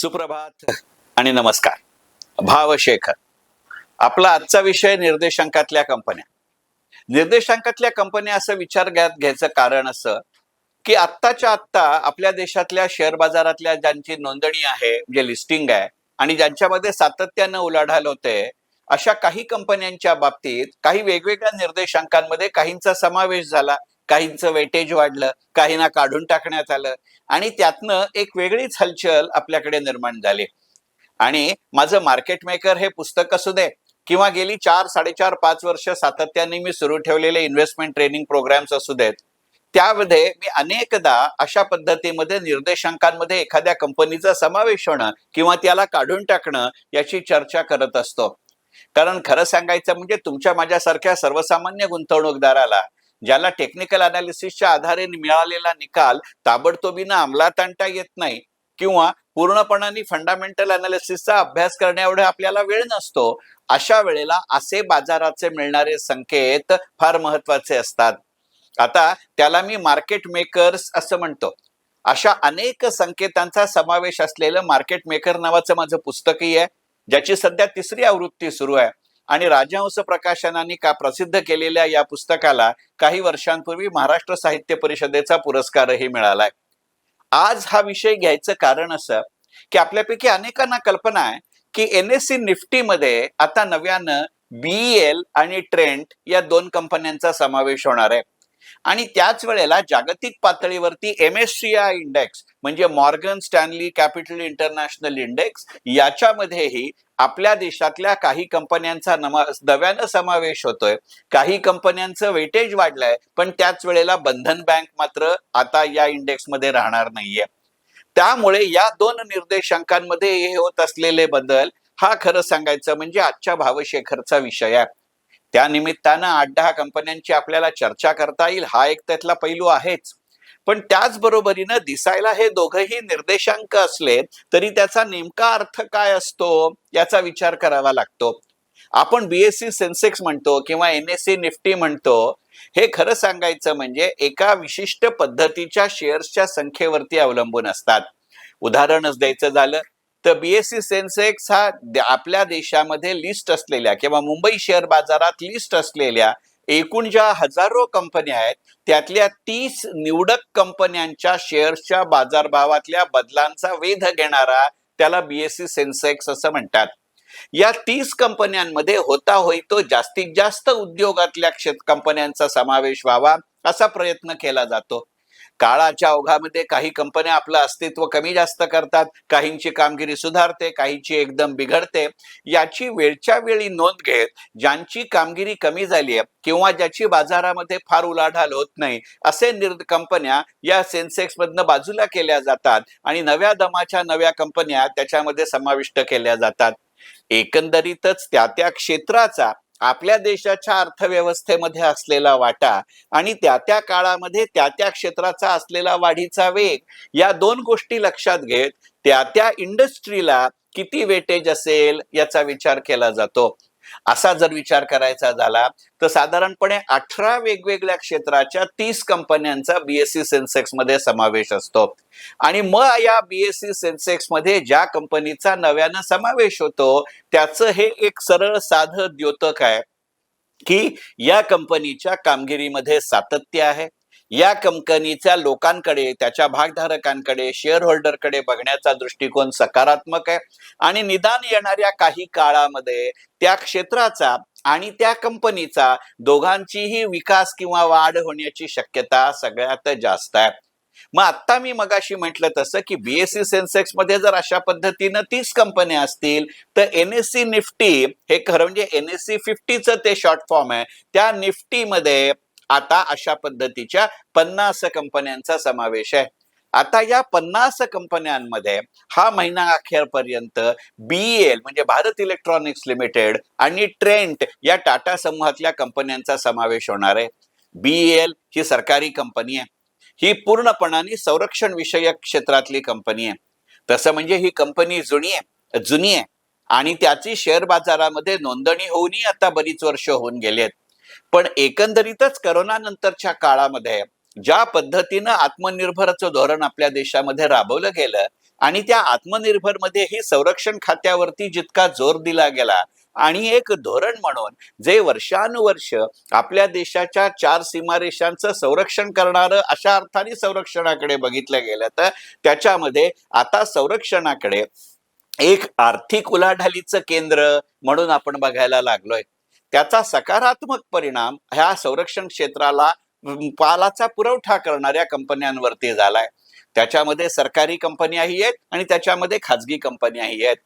सुप्रभात आणि नमस्कार. भावशेखर आपला आजचा विषय निर्देशांकातल्या कंपन्या. निर्देशांकातल्या कंपन्या असं विचार घ्यात घ्यायचं कारण असं की आत्ताच्या आत्ता आपल्या देशातल्या शेअर बाजारातल्या ज्यांची नोंदणी आहे जे लिस्टिंग आहे आणि ज्यांच्यामध्ये सातत्यानं उलाढाल होते अशा काही कंपन्यांच्या बाबतीत काही वेगवेगळ्या निर्देशांकांमध्ये काहींचा समावेश झाला. काहींचं वेटेज वाढलं काहींना काढून टाकण्यात आलं आणि त्यातनं एक वेगळीच हलचल आपल्याकडे निर्माण झाली. आणि माझं मार्केट मेकर हे पुस्तक असू दे किंवा गेली चार साडेचार पाच वर्ष सातत्याने मी सुरू ठेवलेले इन्व्हेस्टमेंट ट्रेनिंग प्रोग्राम्स असू देत त्यामध्ये मी अनेकदा अशा पद्धतीमध्ये निर्देशांकांमध्ये एखाद्या कंपनीचा समावेश होणं किंवा त्याला काढून टाकणं याची चर्चा करत असतो. कारण खरं सांगायचं म्हणजे तुमच्या माझ्यासारख्या सर्वसामान्य गुंतवणूकदाराला ज्याला टेक्निकल अनालिसिसच्या आधारे मिळालेला निकाल ताबडतोबीनं अंमलात आणता येत नाही किंवा पूर्णपणाने फंडामेंटल अनालिसिसचा अभ्यास करण्या आपल्याला वेळ नसतो अशा वेळेला असे बाजाराचे मिळणारे संकेत फार महत्त्वाचे असतात. आता त्याला मी मार्केट मेकर्स असं म्हणतो. अशा अनेक संकेतांचा समावेश असलेलं मार्केट मेकर नावाचं माझं पुस्तकही आहे ज्याची सध्या तिसरी आवृत्ती सुरू आहे. आणि राजहंस प्रकाशनाने का प्रसिद्ध केलेल्या या पुस्तकाला काही वर्षांपूर्वी महाराष्ट्र साहित्य परिषदेचा पुरस्कारही मिळालाय. आज हा विषय घ्यायचं कारण असं की आपल्यापैकी अनेकांना कल्पना आहे की एन एस सी निफ्टी मध्ये आता नव्यानं बीएल आणि ट्रेंट या दोन कंपन्यांचा समावेश होणार आहे. आणि त्याच वेळेला जागतिक पातळीवरती M S C I index म्हणजे Morgan Stanley capital international index याच्यामध्येही आपल्या देशातल्या काही कंपन्यांचा नमा नव्यानं समावेश होतोय. काही कंपन्यांचं वेटेज वाढलंय पण त्याच वेळेला बंधन बँक मात्र आता या इंडेक्समध्ये राहणार नाहीये. त्यामुळे या दोन निर्देशांकांमध्ये हे होत असलेले बदल हा खरं सांगायचं म्हणजे आजच्या भावशेखरचा विषय आहे. त्या निमित्तानं आठ दहा कंपन्यांची आपल्याला चर्चा करता येईल हा एक त्यातला पैलू आहेच. पण त्याचबरोबरीनं दिसायला हे दोघही निर्देशांक असले तरी त्याचा नेमका अर्थ काय असतो याचा विचार करावा लागतो. आपण बीएससी सेन्सेक्स म्हणतो किंवा एन एस सी निफ्टी म्हणतो हे खरं सांगायचं म्हणजे एका विशिष्ट पद्धतीच्या शेअर्सच्या संख्येवरती अवलंबून असतात. उदाहरणच द्यायचं झालं तर बीएससी सेन्सेक्स हा आपल्या देशामध्ये लिस्ट असलेल्या किंवा मुंबई शेअर बाजारात लिस्ट असलेल्या एकूण ज्या हजारो कंपन्या आहेत त्यातल्या तीस निवडक कंपन्यांच्या शेअर्सच्या बाजारभावातल्या बदलांचा वेध घेणारा त्याला बीएससी सेन्सेक्स असं म्हणतात. या तीस कंपन्यांमध्ये होता होई तो जास्तीत जास्त उद्योगातल्या क्षेत्र कंपन्यांचा समावेश व्हावा असा प्रयत्न केला जातो. काळाच्या ओघामध्ये काही कंपन्या आपलं अस्तित्व कमी जास्त करतात काहींची कामगिरी सुधारते काहींची एकदम बिघडते. याची वेळच्या वेळी नोंद घेत ज्यांची कामगिरी कमी झाली आहे किंवा ज्याची बाजारामध्ये फार उलाढाल होत नाही असे निर् कंपन्या या सेन्सेक्स मधनं बाजूला केल्या जातात आणि नव्या दमाच्या नव्या कंपन्या त्याच्यामध्ये समाविष्ट केल्या जातात. एकंदरीतच त्या त्या क्षेत्राचा आपल्या देशाच्या अर्थव्यवस्थेमध्ये असलेला वाटा आणि त्या त्या काळामध्ये त्या त्या क्षेत्राचा असलेला वाढीचा वेग या दोन गोष्टी लक्षात घेत त्या त्या इंडस्ट्रीला किती वेटेज असेल याचा विचार केला जातो. असा जर विचार करायचा झाला तर साधारणपणे अठरा वेगवेगळ्या क्षेत्राच्या तीस कंपन्यांचा बीएससी सेन्सेक्समध्ये समावेश असतो. आणि मग या बीएससी सेन्सेक्समध्ये ज्या कंपनीचा नव्यानं समावेश होतो त्याचं हे एक सरळ साधं द्योतक आहे की या कंपनीच्या कामगिरीमध्ये सातत्य आहे. या कंपनीच्या लोकांकडे त्याच्या भागधारकांकडे शेअर होल्डरकडे बघण्याचा दृष्टिकोन सकारात्मक आहे. आणि निदान येणाऱ्या काही काळामध्ये त्या क्षेत्राचा आणि त्या कंपनीचा दोघांचीही विकास किंवा वाढ होण्याची शक्यता सगळ्यात जास्त आहे. मग आता मी मगाशी म्हटलं तसं की बीएससी सेन्सेक्समध्ये जर अशा पद्धतीनं तीस कंपन्या असतील तर एन एस सी निफ्टी हे खरं म्हणजे एन एस सी फिफ्टीचं ते शॉर्ट फॉर्म आहे. त्या निफ्टीमध्ये आता अशा पद्धतीच्या पन्नास कंपन्यांचा समावेश आहे. आता या पन्नास कंपन्यांमध्ये हा महिना अखेरपर्यंत बीएल म्हणजे भारत इलेक्ट्रॉनिक्स लिमिटेड आणि ट्रेंट या टाटा समूहातल्या कंपन्यांचा समावेश होणार आहे. बीएल ही सरकारी कंपनी आहे. ही पूर्णपणाने संरक्षण विषयक क्षेत्रातली कंपनी आहे. तसं म्हणजे ही कंपनी जुनी आहे जुनी आहे. आणि त्याची शेअर बाजारामध्ये नोंदणी होऊनही आता बरीच वर्ष होऊन गेली आहेत. पण एकंदरीतच करोनानंतरच्या काळामध्ये ज्या पद्धतीनं आत्मनिर्भराचं धोरण आपल्या देशामध्ये राबवलं गेलं आणि त्या आत्मनिर्भरमध्ये ही संरक्षण खात्यावरती जितका जोर दिला गेला आणि एक धोरण म्हणून जे वर्षानुवर्ष आपल्या देशाच्या चार सीमारेषांचं संरक्षण करणारं अशा अर्थाने संरक्षणाकडे बघितलं गेलं तर त्याच्यामध्ये आता संरक्षणाकडे एक आर्थिक उलाढालीचं केंद्र म्हणून आपण बघायला लागलोय. त्याचा सकारात्मक परिणाम ह्या संरक्षण क्षेत्राला पालाचा पुरवठा करणाऱ्या कंपन्यांवरती झालाय. त्याच्यामध्ये सरकारी कंपन्याही आहेत आणि त्याच्यामध्ये खाजगी कंपन्याही आहेत.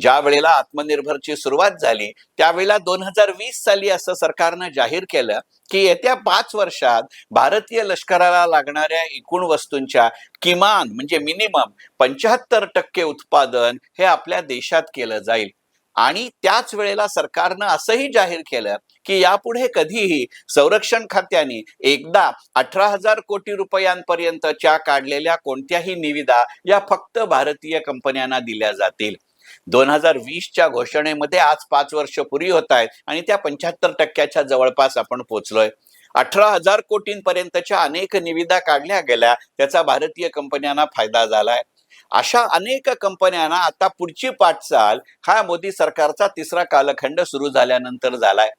ज्या वेळेला आत्मनिर्भरची सुरुवात झाली त्यावेळेला दोन हजार वीस साली असं सरकारनं जाहीर केलं की येत्या पाच वर्षात भारतीय लष्कराला लागणाऱ्या एकूण वस्तूंच्या किमान म्हणजे मिनिमम पंच्याहत्तर टक्के उत्पादन हे आपल्या देशात केलं जाईल. आणि त्याच वेळेला सरकारनं असंही जाहीर केलं की यापुढे कधीही संरक्षण खात्याने एकदा अठरा हजार कोटी रुपयांपर्यंतच्या काढलेल्या कोणत्याही निविदा या फक्त भारतीय कंपन्यांना दिल्या जातील. दोन हजार वीसच्या घोषणेमध्ये आज पाच वर्ष पुरी होत आहेत आणि त्या पंच्याहत्तर टक्क्याच्या जवळपास आपण पोहोचलोय अठरा हजार कोटींपर्यंतच्या अनेक निविदा काढल्या गेल्या त्याचा भारतीय कंपन्यांना फायदा झालाय. अशा अनेक कंपन्यांना आता पुढची पाठचाल हा मोदी सरकारचा तिसरा कालखंड सुरू झाल्यानंतर झालाय.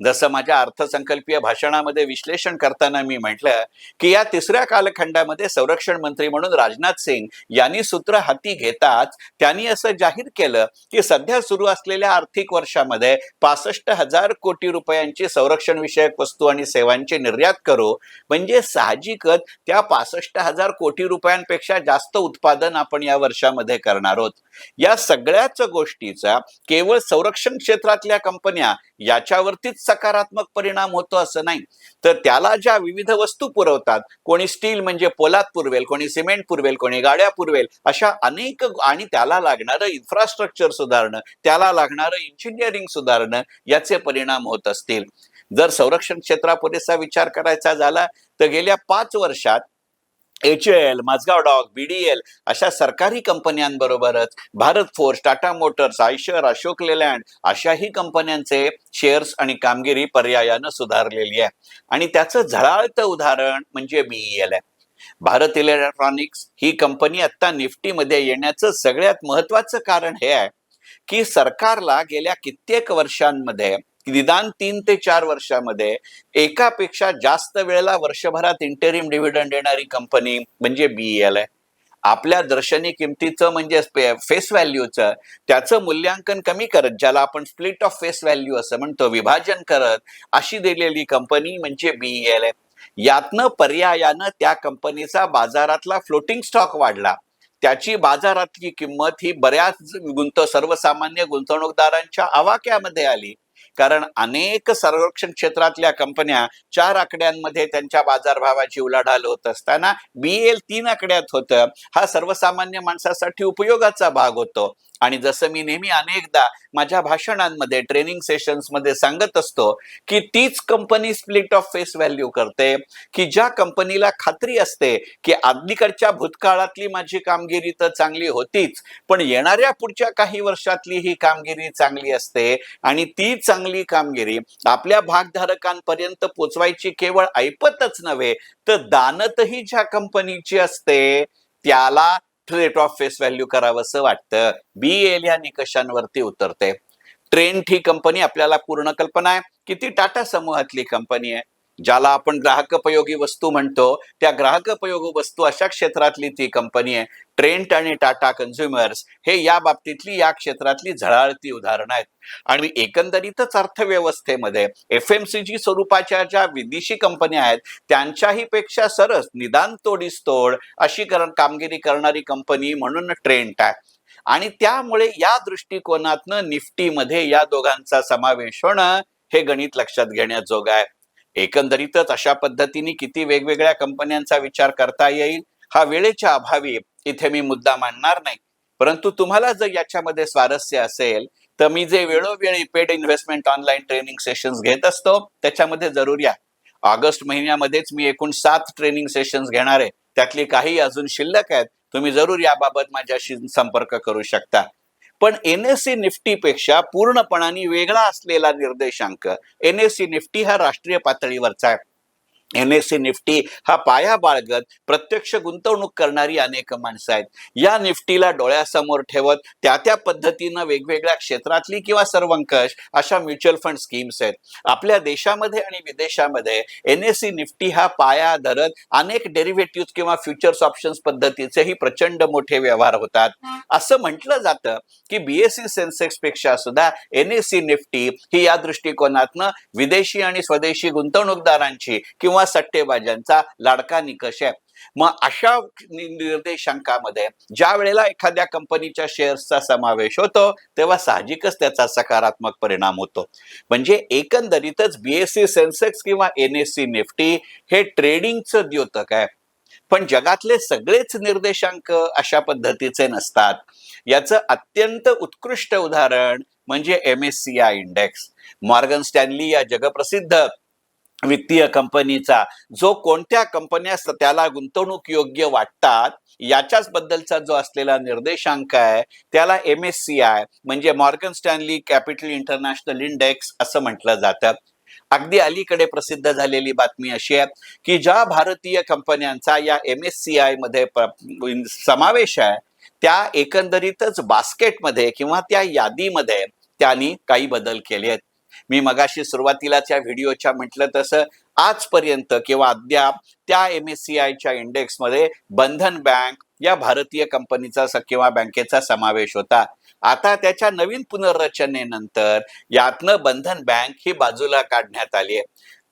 जसं माझ्या अर्थसंकल्पीय भाषणामध्ये विश्लेषण करताना मी म्हटलं की या तिसऱ्या कालखंडामध्ये संरक्षण मंत्री म्हणून राजनाथ सिंग यांनी सूत्र हाती घेताच त्यांनी असं जाहीर केलं की सध्या सुरू असलेल्या आर्थिक वर्षामध्ये पासष्ट हजार कोटी रुपयांची संरक्षण विषयक वस्तू आणि सेवांची निर्यात करू. म्हणजे साहजिकच त्या पासष्ट हजार कोटी रुपयांपेक्षा जास्त उत्पादन आपण या वर्षामध्ये करणार आहोत. या सगळ्याच गोष्टीचा केवळ संरक्षण क्षेत्रातल्या कंपन्या याच्यावरतीच सकारात्मक परिणाम होतो असं नाही. तर त्याला ज्या विविध वस्तू पुरवतात कोणी स्टील म्हणजे पोलाद पुरवेल कोणी सिमेंट पुरवेल कोणी गाड्या पुरवेल अशा अनेक आणि त्याला लागणारं इन्फ्रास्ट्रक्चर सुधारणं त्याला लागणारं इंजिनिअरिंग सुधारणं याचे परिणाम होत असतील. जर संरक्षण क्षेत्रापुरेसा विचार करायचा झाला तर गेल्या पाच वर्षात H L Mazagaon dock BDL अशा सरकारी कंपन्यांबरोबरच Bharat Forge Tata Motors Eicher Ashok Leyland अशाही कंपन्यांचे शेअर्स आणि कामगिरी पर्यायानं सुधारलेली आहे. आणि त्याचं झळाळतं उदाहरण म्हणजे बीईएल आहे. भारत इलेक्ट्रॉनिक्स ही कंपनी आता निफ्टीमध्ये येण्याचं सगळ्यात महत्वाचं कारण हे आहे की सरकारला गेल्या कित्येक वर्षांमध्ये निदान तीन ते चार वर्षामध्ये एकापेक्षा जास्त वेळेला वर्षभरात इंटेरिम डिव्हिडंड देणारी कंपनी म्हणजे बीईएल आहे. आपल्या दर्शनी किमतीचं म्हणजे फेस व्हॅल्यूचं त्याचं मूल्यांकन कमी करत ज्याला आपण स्प्लिट ऑफ फेस व्हॅल्यू असं म्हणतो विभाजन करत अशी दिलेली कंपनी म्हणजे बीईएल आहे. यातनं पर्यायानं त्या कंपनीचा बाजारातला फ्लोटिंग स्टॉक वाढला. त्याची बाजारातली किंमत ही बऱ्याच गुंत सर्वसामान्य गुंतवणूकदारांच्या आवाक्यामध्ये आली. कारण अनेक संरक्षण क्षेत्रातल्या कंपन्या चार आकड्यांमध्ये त्यांच्या बाजारभावाची उलाढाल होत असताना बी एल तीन आकड्यात होतं. हा सर्वसामान्य माणसासाठी उपयोगाचा भाग होतो. आणि जसं मी नेहमी अनेकदा माझ्या भाषणांमध्ये ट्रेनिंग सेशन्समध्ये सांगत असतो की तीच company split of face value करते की ज्या कंपनीला खात्री असते की अलीकडच्या भूतकाळातली माझी कामगिरी तर चांगली होतीच पण येणाऱ्या पुढच्या काही वर्षातली ही कामगिरी चांगली असते आणि ती चांगली कामगिरी. आपल्या भागधारकांपर्यंत पोचवायची केवळ ऐपतच नव्हे तर दानतही ज्या कंपनीची असते त्याला ट्रेट ऑफ फेस व्हॅल्यू करावंसं वाटतं. बी एल या निकषांवरती उतरते. ट्रेंट ही कंपनी आपल्याला पूर्ण कल्पना आहे. की ती टाटा समूहातली कंपनी आहे. ज्याला आपण ग्राहकपयोगी वस्तू म्हणतो त्या ग्राहकपयोगी वस्तू अशा क्षेत्रातली ती कंपनी आहे ट्रेंट आणि टाटा कन्झ्युमर्स हे या बाबतीतली या क्षेत्रातली झळाळती उदाहरणं आहेत. आणि एकंदरीतच अर्थव्यवस्थेमध्ये एफ एम सी जी स्वरूपाच्या ज्या विदेशी कंपन्या आहेत त्यांच्याही पेक्षा सरस निदान तोडीस तोड अशी कर कामगिरी करणारी कंपनी म्हणून ट्रेंट आहे. आणि त्यामुळे या दृष्टिकोनातनं निफ्टीमध्ये या दोघांचा समावेश होणं हे गणित लक्षात घेण्याजोग आहे. एकंदरीतच अशा पद्धतीने किती वेगवेगळ्या कंपन्यांचा विचार करता येईल हा वेळेच्या अभावी इथे मी मुद्दा मांडणार नाही. परंतु तुम्हाला जर याच्यामध्ये स्वारस्य असेल तर मी जे वेळोवेळी paid investment online training sessions घेत असतो त्याच्यामध्ये जरूर या. ऑगस्ट महिन्यामध्येच मी एकूण सात ट्रेनिंग सेशन्स घेणार आहे. त्यातली काही अजून शिल्लक आहेत तुम्ही जरूर याबाबत माझ्याशी संपर्क करू शकता. पण एनएससी निफ्टी पेक्षा पूर्णपणाने वेगळा असलेला निर्देशांक एन एस सी निफ्टी हा राष्ट्रीय पातळीवरचा आहे. एन एस सी निफ्टी हा पाया बाळगत प्रत्यक्ष गुंतवणूक करणारी अनेक माणसं आहेत. या निफ्टीला डोळ्यासमोर ठेवत त्या त्या पद्धतीनं वेगवेगळ्या क्षेत्रातली किंवा सर्वंकष अशा म्युच्युअल फंड स्कीम्स आहेत. आपल्या देशामध्ये आणि विदेशामध्ये एन एस सी निफ्टी हा पाया धरत अनेक डेरिव्हेटिव्ह किंवा फ्युचर्स ऑप्शन्स पद्धतीचेही प्रचंड मोठे व्यवहार होतात. असं म्हटलं जातं की बीएससी सेन्सेक्सपेक्षा सुद्धा एन एस सी निफ्टी ही या दृष्टिकोनातनं विदेशी आणि स्वदेशी गुंतवणूकदारांची किंवा सट्टेबाजांचा लाडका निकष आहे. मग अशा निर्देशांकामध्ये ज्या वेळेला एखाद्या कंपनीच्या शेअर्सचा समावेश होतो तेव्हा साहजिकच त्याचा सकारात्मक परिणाम होतो. म्हणजे एकंदरीतच बीएससी सेन्सेक्स किंवा एन एस सी निफ्टी हे ट्रेडिंगचं द्योतक आहे. पण जगातले सगळेच निर्देशांक अशा पद्धतीचे नसतात. याचं अत्यंत उत्कृष्ट उदाहरण म्हणजे M S C I index. Morgan Stanley या जगप्रसिद्ध वित्तीय कंपनीचा जो कोणत्या कंपन्या त्याला गुंतवणूक योग्य वाटतात याच्याच बद्दलचा जो असलेला निर्देशांक आहे त्याला एम एस सी आय म्हणजे Morgan Stanley Capital International index असं म्हटलं जातं. अगदी अलीकडे प्रसिद्ध झालेली बातमी अशी आहे की ज्या भारतीय कंपन्यांचा या एम एस सी आयमध्ये समावेश आहे त्या एकंदरीतच बास्केटमध्ये किंवा त्या यादीमध्ये त्यांनी काही बदल केले आहेत. मी मगाशी सुरुवातीलाच या व्हिडिओच्या म्हटलं तसं आजपर्यंत किंवा अद्याप त्या एम एस सी आयच्या इंडेक्समध्ये बंधन बँक या भारतीय कंपनीचा किंवा बँकेचा समावेश होता. आता त्याच्या नवीन पुनर्रचनेनंतर यातनं बंधन बँक ही बाजूला काढण्यात आली आहे.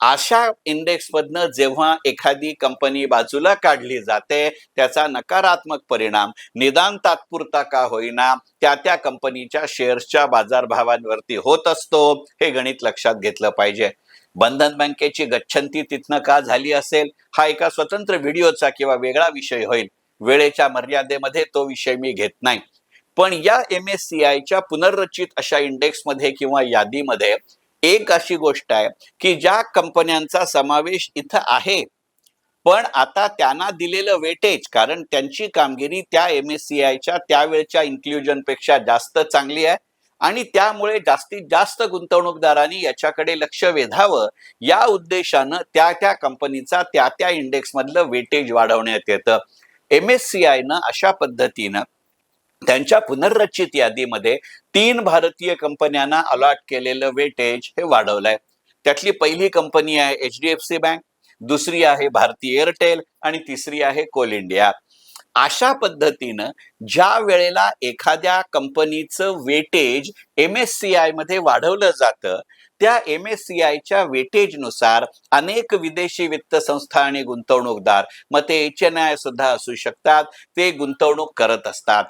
अशा इंडेक्समधनं जेव्हा एखादी कंपनी बाजूला काढली जाते त्याचा नकारात्मक परिणाम निदान तात्पुरता का होईना त्या त्या कंपनीच्या शेअर्सच्या बाजारभावांवरती होत असतो हे गणित लक्षात घेतलं पाहिजे. बंधन बँकेची गच्छंती तिथनं का झाली असेल? हा एका स्वतंत्र व्हिडिओचा किंवा वेगळा विषय होईल. वेळेच्या मर्यादेमध्ये तो विषय मी घेत नाही. पण या एम एस सी आयच्या पुनर्रचित अशा इंडेक्समध्ये किंवा यादीमध्ये एक अशी गोष्ट आहे की ज्या कंपन्यांचा समावेश इथं आहे. पण आता त्यांना दिलेलं वेटेज कारण त्यांची कामगिरी त्या एम एस सी आयच्या त्यावेळच्या इन्क्ल्युजनपेक्षा जास्त चांगली आहे. आणि त्यामुळे जास्तीत जास्त गुंतवणूकदारांनी याच्याकडे लक्ष वेधावं. या उद्देशानं त्या त्या कंपनीचा त्या त्या इंडेक्स मधलं वेटेज वाढवण्यात येतं. एम एस सी आयनं अशा पद्धतीनं त्यांच्या पुनर्रचित यादीमध्ये तीन भारतीय कंपन्यांना अलॉट केलेलं वेटेज हे वाढवलंय. त्यातली पहिली कंपनी आहे H D F C bank दुसरी आहे भारतीय एअरटेल आणि तिसरी आहे कोल इंडिया अशा पद्धतीनं ज्या वेळेला एखाद्या कंपनीचं वेटेज एम एस सी आयमध्ये वाढवलं जातं त्या एम एस सी आयच्या वेटेजनुसार अनेक विदेशी वित्त संस्था आणि गुंतवणूकदार मग ते एच एन आय सुद्धा असू शकतात ते गुंतवणूक करत असतात.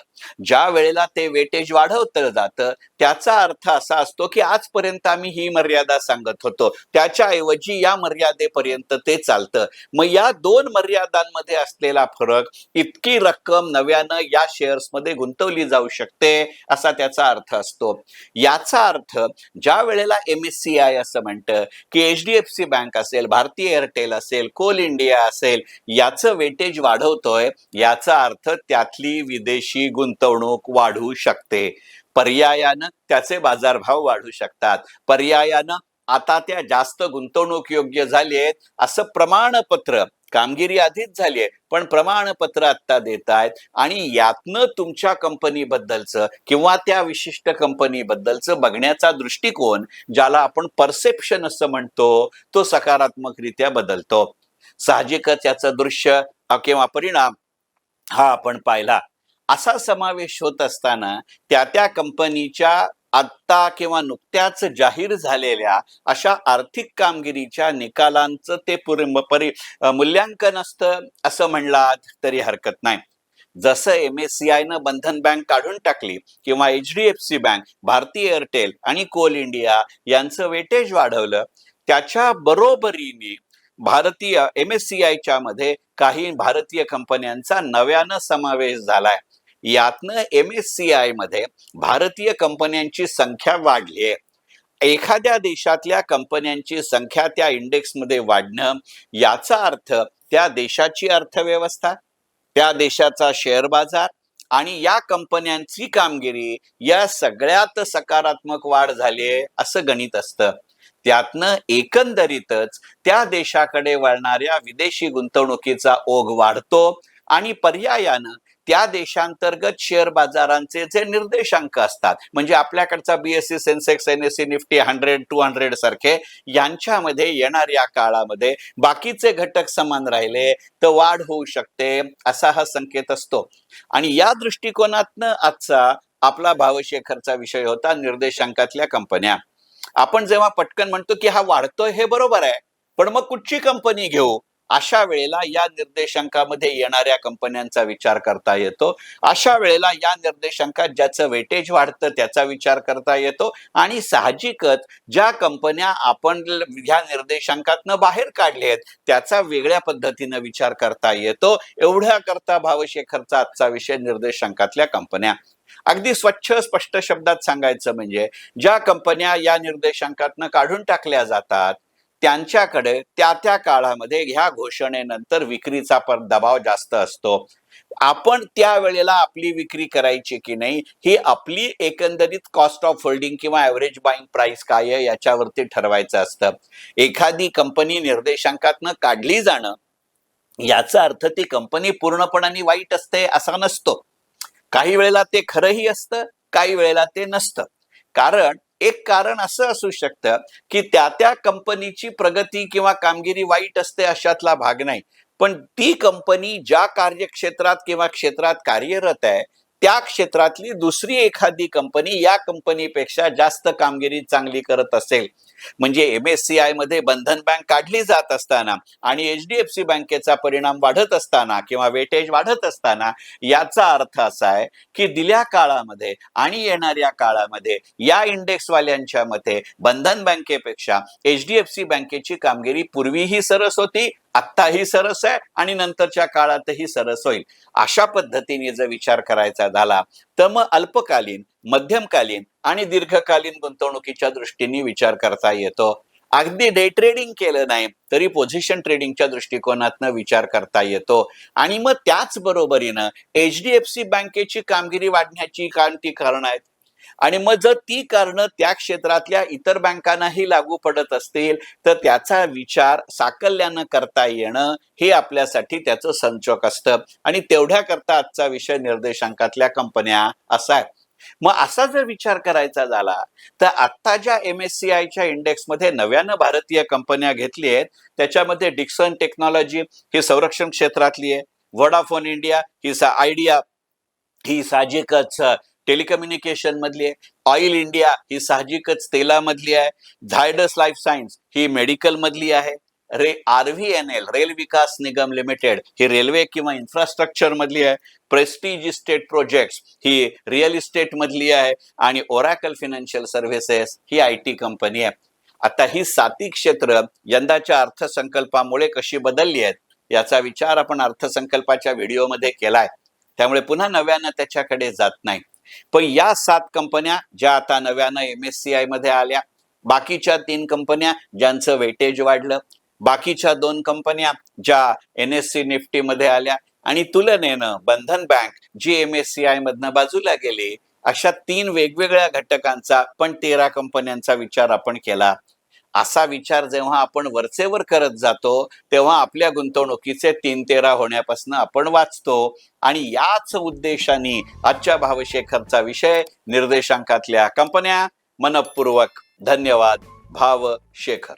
ज्या वेळेला ते वेटेज वाढवतं जातं त्याचा अर्थ असा असतो की आजपर्यंत आम्ही ही मर्यादा सांगत होतो. त्याच्याऐवजी या मर्यादेपर्यंत ते चालतं. मग या दोन मर्यादांमध्ये असलेला फरक इतकी रक्कम नव्यानं या शेअर्समध्ये गुंतवली जाऊ शकते असा त्याचा अर्थ असतो. याचा अर्थ ज्या वेळेला एम एस सी आय असं म्हणतं की H D F C bank असेल भारतीय एअरटेल असेल कोल इंडिया असेल याचं वेटेज वाढवतोय याचा अर्थ त्यातली विदेशी गुंतवणूक वाढू शकते. पर्यायानं त्याचे बाजारभाव वाढू शकतात. पर्यायानं आता त्या जास्त गुंतवणूक योग्य झाली आहेत असं प्रमाणपत्र कामगिरी आधीच झाली आहे पण प्रमाणपत्र आता देत आहेत आणि यातनं तुमच्या कंपनीबद्दलचं किंवा त्या विशिष्ट कंपनीबद्दलचं बघण्याचा दृष्टिकोन ज्याला आपण परसेप्शन असं म्हणतो तो सकारात्मकरित्या बदलतो. साहजिकच याचं दृश्य किंवा परिणाम हा आपण पाहिला. असा समावेश होत असताना त्या त्या कंपनीच्या आत्ता किंवा नुकत्याच जाहीर झालेल्या अशा आर्थिक कामगिरीच्या निकालांचं ते पुरे परि मूल्यांकन असतं असं म्हणलात तरी हरकत नाही. जसं एम एस सी आयनं बंधन बँक काढून टाकली किंवा H D F C bank Bharti Airtel आणि कोल इंडिया यांचं वेटेज वाढवलं त्याच्या बरोबरीने भारतीय एम एस सी आयच्या मध्ये काही भारतीय कंपन्यांचा नव्यानं समावेश झालाय. यातनं एम एस सी आयमध्ये भारतीय कंपन्यांची संख्या वाढली आहे. एखाद्या देशातल्या कंपन्यांची संख्या त्या इंडेक्समध्ये वाढणं याचा अर्थ त्या देशाची अर्थव्यवस्था त्या देशाचा शेअर बाजार आणि या कंपन्यांची कामगिरी या सगळ्यात सकारात्मक वाढ झाली आहे असं गणित असतं. त्यातनं एकंदरीतच त्या देशाकडे वळणाऱ्या विदेशी गुंतवणुकीचा ओघ वाढतो आणि पर्यायानं त्या देशांतर्गत शेअर बाजारांचे जे निर्देशांक असतात म्हणजे आपल्याकडचा BSC Sensex NSC Nifty hundred two hundred सारखे यांच्यामध्ये येणाऱ्या काळामध्ये बाकीचे घटक समान राहिले तर वाढ होऊ शकते असा हा संकेत असतो. आणि या दृष्टिकोनातनं आजचा आपला भावशेखरचा विषय होता निर्देशांकातल्या कंपन्या. आपण जेव्हा पटकन म्हणतो की हा वाढतोय हे बरोबर आहे पण मग कुठची कंपनी घेऊ? अशा वेळेला या निर्देशांकामध्ये येणाऱ्या कंपन्यांचा विचार करता येतो. अशा वेळेला या निर्देशांकात ज्याचं वेटेज वाढतं त्याचा विचार करता येतो. आणि साहजिकच ज्या कंपन्या आपण ह्या निर्देशांकातनं बाहेर काढले आहेत त्याचा वेगळ्या पद्धतीनं विचार करता येतो. एवढ्या करता भावशेखरचा आजचा विषय निर्देशांकातल्या कंपन्या. अगदी स्वच्छ स्पष्ट शब्दात सांगायचं म्हणजे ज्या कंपन्या या निर्देशांकातनं काढून टाकल्या जातात त्यांच्याकडे त्या त्या काळामध्ये ह्या घोषणेनंतर विक्रीचा पर दबाव जास्त असतो. आपण त्यावेळेला आपली विक्री करायची की नाही ही आपली एकंदरीत कॉस्ट ऑफ होल्डिंग किंवा ऍव्हरेज बाईंग प्राइस काय आहे याच्यावरती ठरवायचं असतं. एखादी कंपनी निर्देशांकातनं काढली जाणं याचा अर्थ ती कंपनी पूर्णपणाने वाईट असते असा नसतो. काही वेळेला ते खरंही असतं काही वेळेला ते नसतं. कारण एक कारण असं असू शकतं की त्या त्या कंपनीची प्रगती किंवा कामगिरी वाईट असते अशातला भाग नाही. पण ती कंपनी ज्या कार्यक्षेत्रात किंवा क्षेत्रात कार्यरत आहे त्या क्षेत्रातली दुसरी एखादी कंपनी या कंपनीपेक्षा जास्त कामगिरी चांगली करत असेल. म्हणजे एम एस सी आयमध्ये बंधन बँक काढली जात असताना आणि एच डी एफ सी बँकेचा परिणाम वाढत असताना किंवा वेटेज वाढत असताना याचा अर्थ असा आहे की दिल्या काळामध्ये आणि येणाऱ्या काळामध्ये या इंडेक्सवाल्यांच्या मते बंधन बँकेपेक्षा एच डी एफ सी बँकेची कामगिरी पूर्वीही सरस होती आत्ताही सरस आहे आणि नंतरच्या काळातही सरस होईल. अशा पद्धतीने जर विचार करायचा झाला तर मग अल्पकालीन मध्यमकालीन आणि दीर्घकालीन गुंतवणुकीच्या दृष्टीने विचार करता येतो. अगदी डे ट्रेडिंग केलं नाही तरी पोझिशन ट्रेडिंगच्या दृष्टिकोनातनं विचार करता येतो. आणि मग त्याच बरोबरीनं एच डी एफ सी बँकेची कामगिरी वाढण्याची कारण ती कारणं आहेत. आणि मग जर ती कारणं त्या क्षेत्रातल्या इतर बँकांनाही लागू पडत असतील तर त्याचा विचार साकल्यानं करता येणं हे आपल्यासाठी त्याचं संचोक असतं. आणि तेवढ्या करता आजचा विषय निर्देशांकातल्या कंपन्या असा आहे. मग असा जर विचार करायचा झाला तर आत्ता ज्या एम एस सी आयच्या इंडेक्समध्ये नव्यानं भारतीय कंपन्या घेतली आहेत त्याच्यामध्ये डिक्सन टेक्नॉलॉजी ही संरक्षण क्षेत्रातली आहे. वडाफोन इंडिया ही सा आयडिया ही साहजिकच टेलिकम्युनिकेशन मधली आहे. ऑइल इंडिया ही साहजिकच तेलामधली आहे. झायडस लाईफ सायन्स ही मेडिकल मधली आहे. रे R V N L rail Vikas Nigam limited ही रेल्वे किंवा इन्फ्रास्ट्रक्चर मधली आहे. प्रेस्टीज इस्टेट प्रोजेक्ट्स ही रिअल इस्टेट मधली आहे. आणि ओरॅकल फिनान्शियल सर्व्हिसेस ही आय टी कंपनी आहे. आता ही साती क्षेत्र यंदाच्या अर्थसंकल्पामुळे कशी बदलली आहेत याचा विचार आपण अर्थसंकल्पाच्या व्हिडिओमध्ये केलाय. त्यामुळे पुन्हा नव्यानं त्याच्याकडे जात नाही. पण या सात कंपन्या ज्या आता नव्यानं एम एस सी आयमध्ये आल्या बाकीच्या तीन कंपन्या ज्यांचं वेटेज वाढलं बाकीच्या दोन कंपन्या ज्या एन एस सी निफ्टी मध्ये आल्या आणि तुलनेनं बंधन बँक जी एम एस सी आय मधनं बाजूला गेली अशा तीन वेगवेगळ्या घटकांचा पण तेरा कंपन्यांचा विचार आपण केला. असा विचार जेव्हा आपण वरचेवर करत जातो तेव्हा आपल्या गुंतवणुकीचे तीन तेरा होण्यापासून आपण वाचतो. आणि याच उद्देशाने आजच्या भावशेखरचा विषय निर्देशांकातल्या कंपन्या मनपूर्वक धन्यवाद भाव शेखर